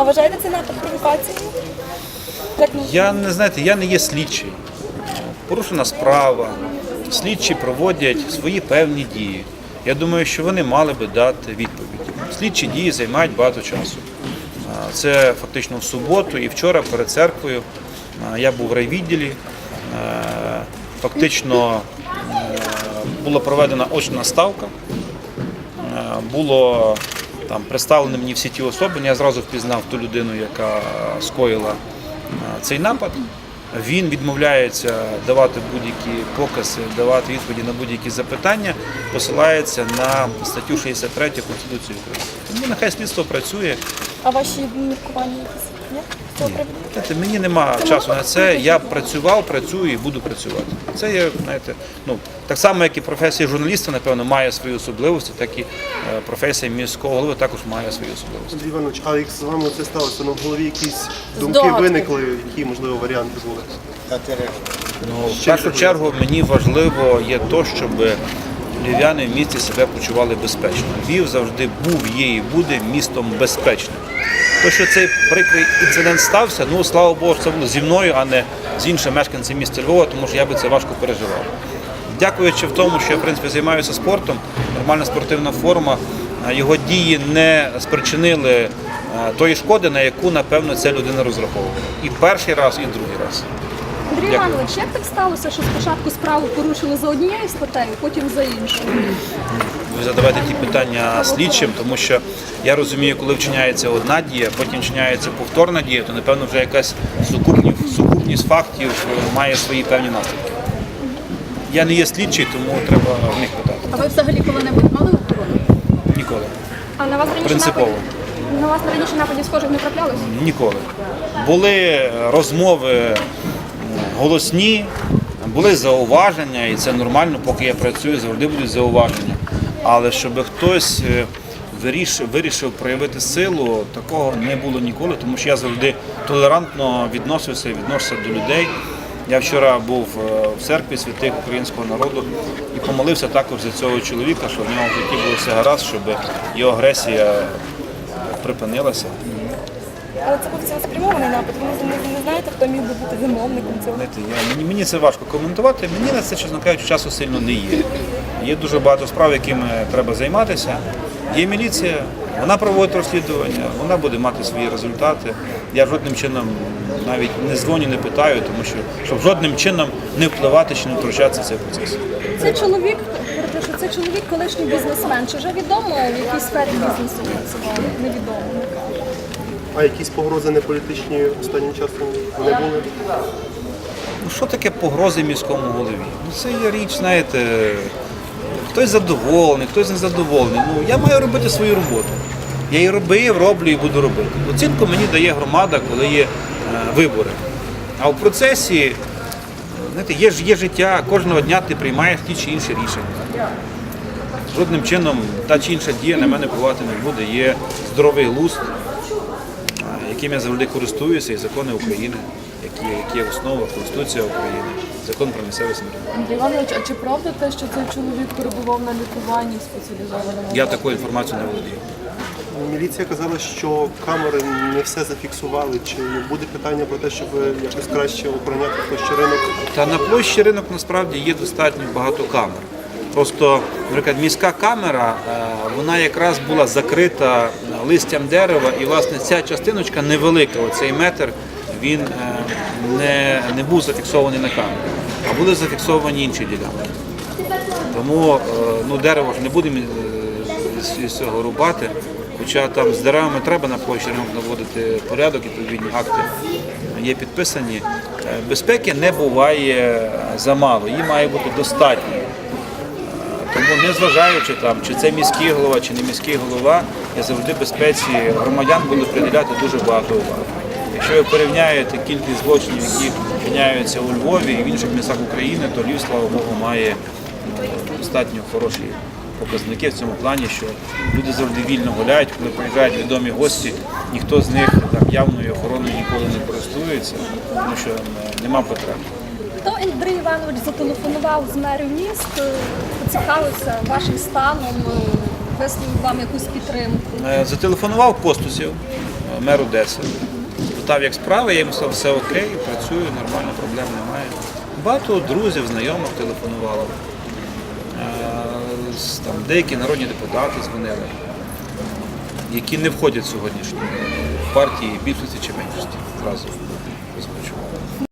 А вважаєте це напад провокацією? Я не знаєте, я не є слідчий. Порушена справа. Слідчі проводять свої певні дії. Я думаю, що вони мали би дати відповідь. Слідчі дії займають багато часу. Це фактично в суботу і вчора перед церквою я був в райвідділі. Фактично е, була проведена очна ставка. Було там представлені мені всі ті особи. Я зразу впізнав ту людину, яка скоїла цей напад. Він відмовляється давати будь-які покази, давати відповіді на будь-які запитання, посилається на статтю 63 Конституції України. Тому нехай слідство працює. А ваші міркування якісь Знаєте, мені нема часу на це. Я працював, працюю і буду працювати. Це є, знаєте, ну так само, як і професія журналіста, напевно, має свої особливості, так і е, професія міського голови також має свої особливості. Андрій Іванович, а як з вами це сталося? Ну, в голові якісь думки Здогадки. виникли, які, можливо, варіанти були? Ну, в першу чергу мені важливо є то, щоб львів'яни в місті себе почували безпечно. Львів завжди був, є і буде містом безпечним. То, що цей прикрий інцидент стався, ну слава Богу, це було зі мною, а не з іншим мешканцем міста Львова, тому що я би це важко переживав. Дякуючи в тому, що я в принципі займаюся спортом, нормальна спортивна форма, його дії не спричинили тої шкоди, на яку напевно ця людина розраховувала. І перший раз, і другий раз. Андрій Дякую. Іванович, як так сталося, що спочатку справу порушили за однією статтею, потім за іншою? Ви задавайте ті питання слідчим, тому що я розумію, коли вчиняється одна дія, потім вчиняється повторна дія, то напевно вже якась сукупність, сукупність фактів е, має свої певні наслідки. Я не є слідчий, тому треба в них питати. А ви взагалі коли-небудь мали охорону? Ніколи. А на вас раніше Принципово. нападів? На вас раніше нападів схожих не траплялось? Ніколи. Були розмови м, голосні, були зауваження, і це нормально, поки я працюю, завжди будуть зауваження. Але щоб хтось е, вирішив, вирішив проявити силу, такого не було ніколи, тому що я завжди толерантно відносився і відносився до людей. Я вчора був е, в церкві святих українського народу і помолився також за цього чоловіка, щоб в нього в житті було все гаразд, щоб його агресія припинилася. Але це був цілеспрямований напад. Ви не, не, знаєте, хто міг би бути замовником цього? Знаєте, я, мені, мені це важко коментувати. Мені на це, чесно кажучи, часу сильно не є. Є дуже багато справ, якими треба займатися. Є міліція, вона проводить розслідування, вона буде мати свої результати. Я жодним чином навіть не дзвоню, не питаю, тому що щоб жодним чином не впливати чи не втручатися в цей процес. Це чоловік, перепрошую, це чоловік колишній бізнесмен. Чи вже відомо, в якій сфері бізнесу працював? Невідомо. А якісь погрози неполітичні останнім часом не були? Ну що таке погрози міському голові? Ну це є річ, знаєте, хтось задоволений, хтось незадоволений. Ну я маю робити свою роботу. Я її робив, роблю і буду робити. Оцінку мені дає громада, коли є е, вибори. А в процесі знаєте, є, є життя, кожного дня ти приймаєш ті чи інші рішення. Жодним чином та чи інша дія на мене впливати не буде. Є здоровий глузд, яким я завжди користуюся, і закони України, які, які є основа Конституція України, закон про місцеве самоврядування. Андрій Іванович, а чи правда те, що цей чоловік перебував на лікуванні в спеціалізованому? Я такою інформацією не володію. Міліція казала, що камери не все зафіксували. Чи буде питання про те, щоб якось краще охороняти площі ринок? Та на площі ринок насправді є достатньо багато камер. Просто, наприклад, міська камера, е, вона якраз була закрита листям дерева, і власне ця частиночка невелика, оцей метр, він е, не, не був зафіксований на камеру, а були зафіксовані інші ділянки. Тому е, ну, дерево ж не будемо з- цього рубати. Хоча там з деревами треба на площі наводити порядок, відповідні акти є підписані. Безпеки не буває замало, її має бути достатньо. Е, Тому незважаючи там, чи це міський голова, чи не міський голова, я завжди безпеці громадян буду приділяти дуже багато уваги. Якщо ви порівняєте кількість злочинів, які вчиняються у Львові і в інших містах України, то Львів, слава Богу, має ну, достатньо хороші показники в цьому плані, що люди завжди вільно гуляють, коли приїжджають відомі гості, ніхто з них там явною охороною ніколи не користується, тому що е, нема потреби. Хто Андрій Іванович зателефонував з мерів міст, е, поцікавився вашим станом, е, висловив вам якусь підтримку? Е, Зателефонував Костусів, мер Одеси. Питав, як справи, я йому сказав, все окей, працюю, нормально, проблем немає. Багато друзів, знайомих телефонувало. Там, деякі народні депутати дзвонили, які не входять сьогоднішньо в партії більшості чи меншості. Зразу